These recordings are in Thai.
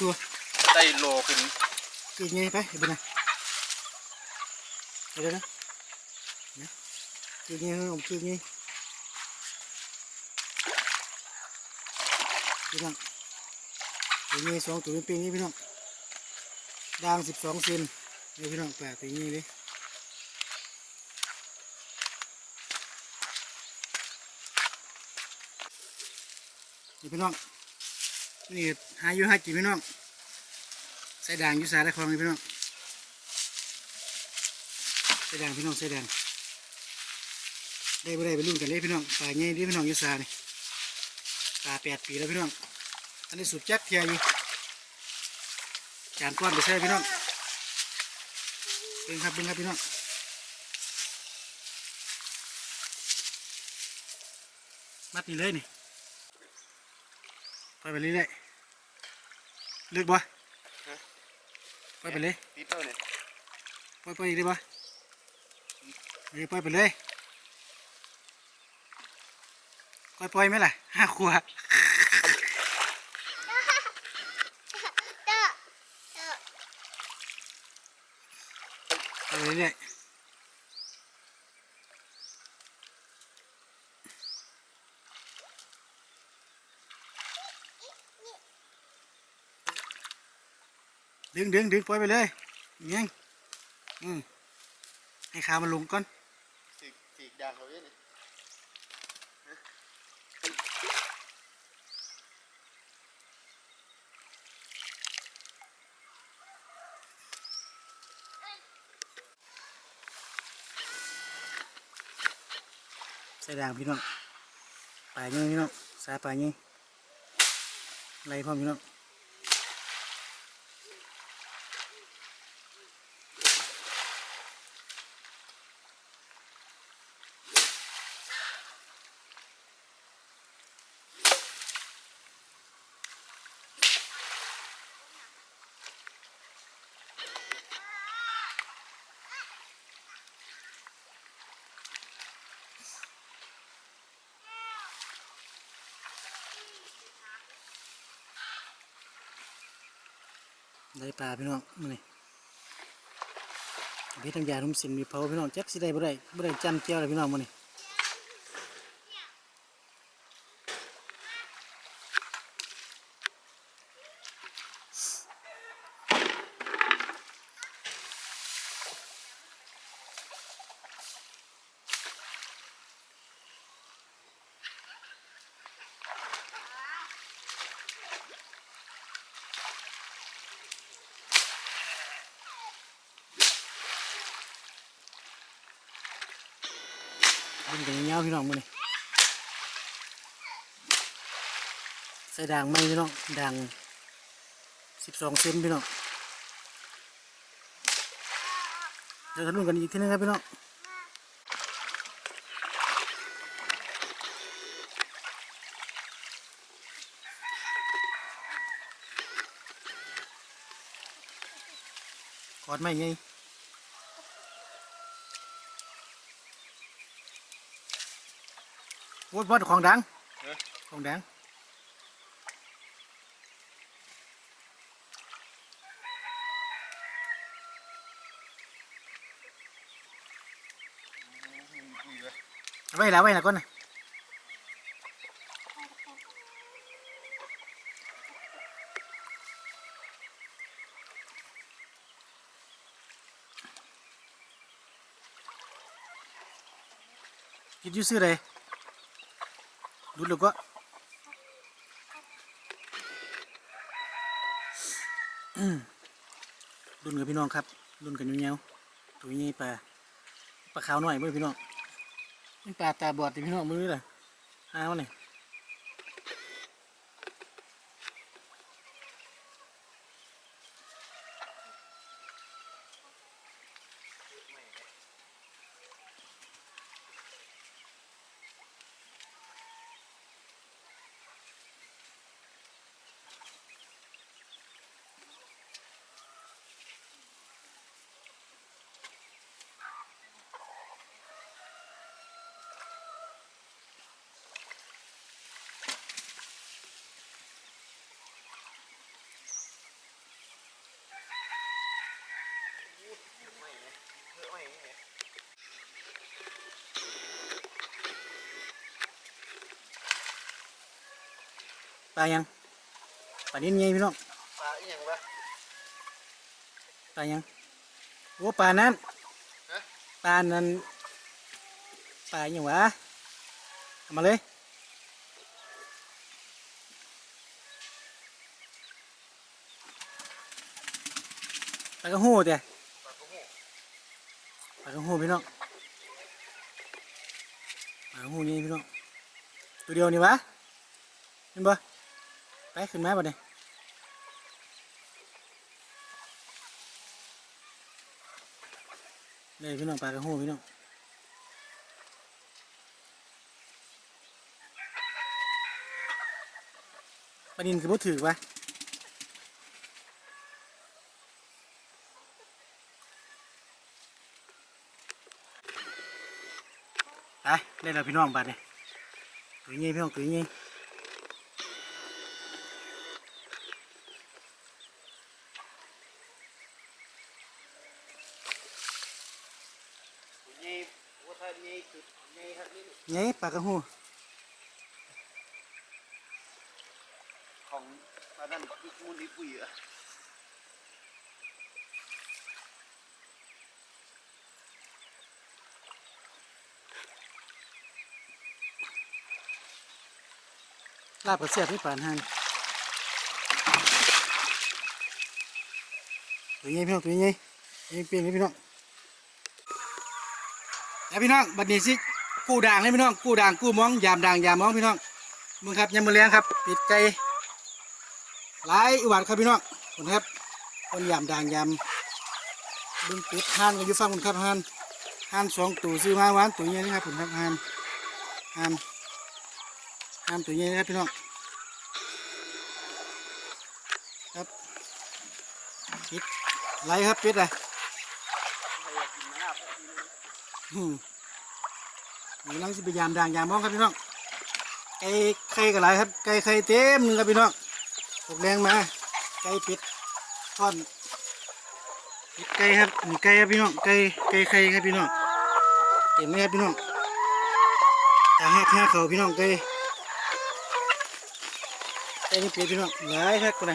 ตัวได้โลขึ้นกินไงไปเดี๋ยวไปนะเดี๋ยวนะนะกินไงผมกินไงพี่น้องกินไงสองตัวเป็นๆนี่พี่น้องด่างสิบสองเซนนี่พี่น้องแปลกไปงี้เลยนี่พี่น้อง นี่หาอยู่หากินพี่น้องใส่ด่างอยู่สาได้คลองนี่พี่น้องใส่ด่างพี่น้องใส่ด่างได้บ่ได้ไปรุ่นกันเลยพี่น้องป่าใหญ่ที่พี่น้องอยู่สานี่ป่าแปดปีแล้วพี่น้องอันนี้สุดจักเทียอยู่จานก้อนไปใส่พี่น้องเบิ่งครับเบิ่งครับพี่น้องมัดนี่เลยนี่ ไปไปเรื่อยๆลึกบ่ไปไปเลยติดเท่าเนี่ยปล่อยปล่อยอีกได้ปะเฮ้ยปล่อยไปเลยปล่อยปล่อยไหมล่ะห้าขวบไปเรื่อย ดึงดึงดึงปล่อยไปเลยยังอืมให้ขามันลงก่อนสีกสีกยางเขาเยอะนี่ใส่ด่างพี่น้องปลายยังพี่น้องสายปลายยังไล่พ่อมพี่น้อง ได้ปลาพี่น้องมื้อนี่พี่ทำยาทุ่มสินมีเผาพี่น้องจักสิได้บ่ได้บ่ได้จำเจียวเลยพี่น้องมื้อนี่ เบิ่งกันยาวๆพี่น้องมือนี่ใส่ด่างไหมพี่น้องด่าง12เซนพี่น้องเดี๋ยวทะลุกันอีกทีนึงครับพี่น้องกอดไม่ไง วดวดของดังของดังเอาไว้แล้วไว้แล้วก่อนนะกินอยูซื้อเลย ดูลูกก็อืมรุ่นกับพี่น้องครับรุ่นกันเงี้ยวๆตัวนี้ปลาปลาขาวหน่อยเพื่อพี่น้องนี่ปลาตาบอดที่พี่น้องมือเลยอ้าวนี่ ปลายังปลานิ่นไงพี่น้องปลาอีหยังวะปลายังโอ้ปลานั้นฮะปลานั้นปลาอย่างวะเอามาเลยปลากระหูเดียปลากระหูปลากระหูพี่น้องปลากระหูนี่พี่น้องตัวเดียวนี่วะเห็นบ่ ไปขึ้นมาบ่เนี่ยเลยพี่น้องปลากระหูพี่น้องปานินคือบ่ถือวะไปได้แล้วพี่น้องบาดเนี่ยตัวนี้พี่น้องตัวนี้ตัวใหญ่ว่าถ้าใหญ่สุดใหญ่ครับนี่ ไงปลากระหูของปลาดันอีกมูลอีกปุ๋ยอะลาบกระเสียบที่ปานหันตัวนี้พี่น้องตัวนี้นี่เปลี่ยนนี่พี่น้อง พี่น้องบัดนี้สิกู้ด่างเลยพี่น้องกู้ด่างกู้มองยามด่างยามมองพี่น้องมึงครับยามมือเลี้ยงครับปิดไก่หลายอุบัติครับพี่น้องคนครับคนยามด่างยามบึงปิดห่านกันอยู่ฟังคนครับห่านห่านสองตัวซื้อมาหวานตัวนี้นะครับผมครับห่านห่านห่านตัวนี้นะครับพี่น้องครับปิดไรครับปิดอะอืม นี่เราจะพยายามด่างยามมองครับพี่น้องไก่ไข่กับไรครับไก่ไข่เต็มนึงครับพี่น้องตกแรงมาไก่ปิดทอดปิดไก่ครับนี่ไก่ครับพี่น้องไก่ไก่ไข่ครับพี่น้องเต็มเลยครับพี่น้องตาหักห้าเขาพี่น้องไก่ไก่นี่เปียพี่น้องหลายครับคนไหน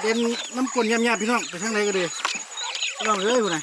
เด่นน้ำกลนยำๆพี่น้องไปทางไหนก็ดีพี่น้องเอ้ยผู้ไหน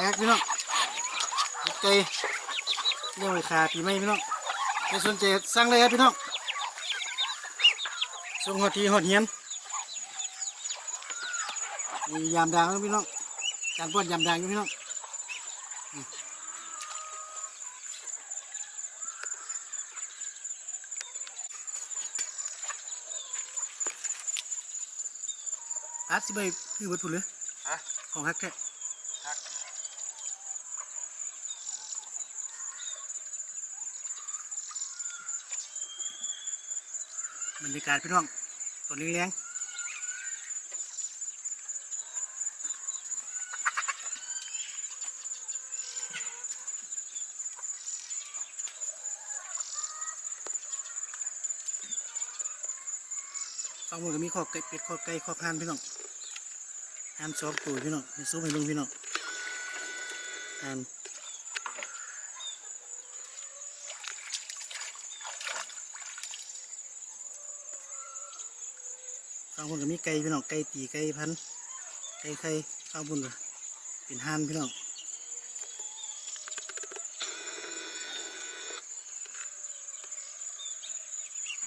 ายครับพี่น้องใจเรื่องไว้ขาปีไม่พี่น้องไม่สนใจสั่งเลยครับพี่น้องส่งหอดทีหอดเฮียนมียามดังนะพี่น้องการป้อนยามดังอยู่พี่น้องอืมอาร์ตสิไปคือวัตถุเลยฮะของฮักแท้ฮัก บรรยากาศพี่น้องตัวเลี้ยงๆฟังมันก็มีข้อไก่เป็ดข้อไก่ข้อพานพี่น้องหานสองตัวพี่น้องมีซุปให้ลุงพี่น้องหาน ฟังมันก็มีไก่พี่น้องไก่ตีไก่พันธุ์ไก่ไข่ฟังมันก็เป็นหานพี่น้อง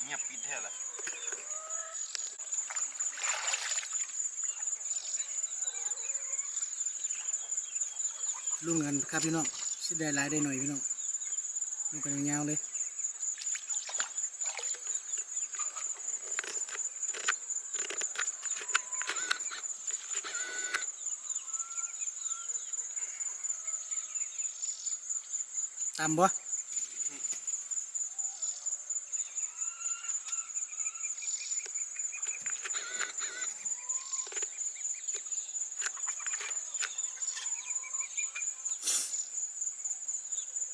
เงียบปิดแท้ละลุงเงินครับพี่น้องสิได้หลายได้หน่อยพี่น้องลุงกันยาวๆเลย ตามบ่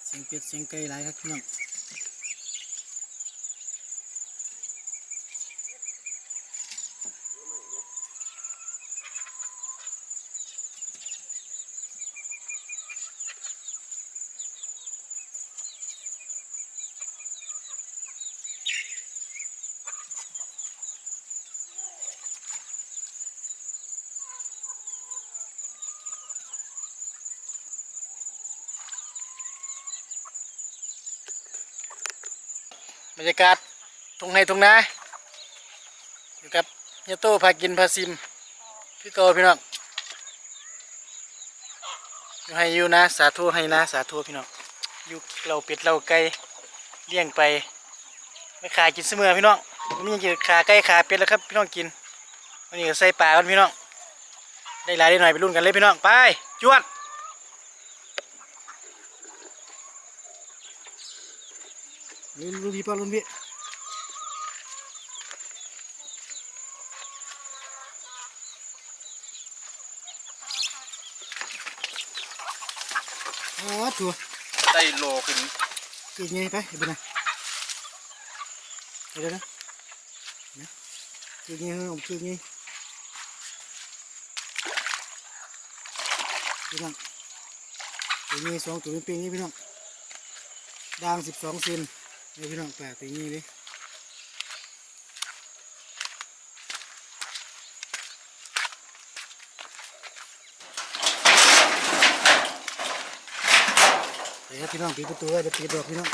เสียงเป็ดเสียงไก่หลายครั บรรยากาศทงไห้ทงนาอยู่กับเฮียโต้พากินพาซิม พี่โตพี่น้องอยู่ให้อยู่นะสาธุให้นะสาธุพี่น้องอยู่เราเป็ดเราไก่เลี้ยงไปไม่ขายกินเสมอพี่น้องวันนี้กินขาไก่ขาเป็ดแล้วครับพี่น้องกินวันนี้ก็ใส่ปลากันพี่น้องได้หลายได้หน่อยไปรุ่นกันเลยพี่น้องไปจวด รุ่นรุ่นพี่ป้ารุ่นพี่โอ้ถั่วได้โลขึ้นคือไงไปเดี๋ยวนะเดี๋ยวนะนะคือไงเหรอคือไงพี่น้องตัวนี้สองตัวเป็นๆนี่พี่น้องด่างสิบสองเซน นี่พี่น้องแปลกตัวนี้ดิเดี๋ยวพี่น้องปิดประตูไว้เดี๋ยวปิดดอกพี่น้อง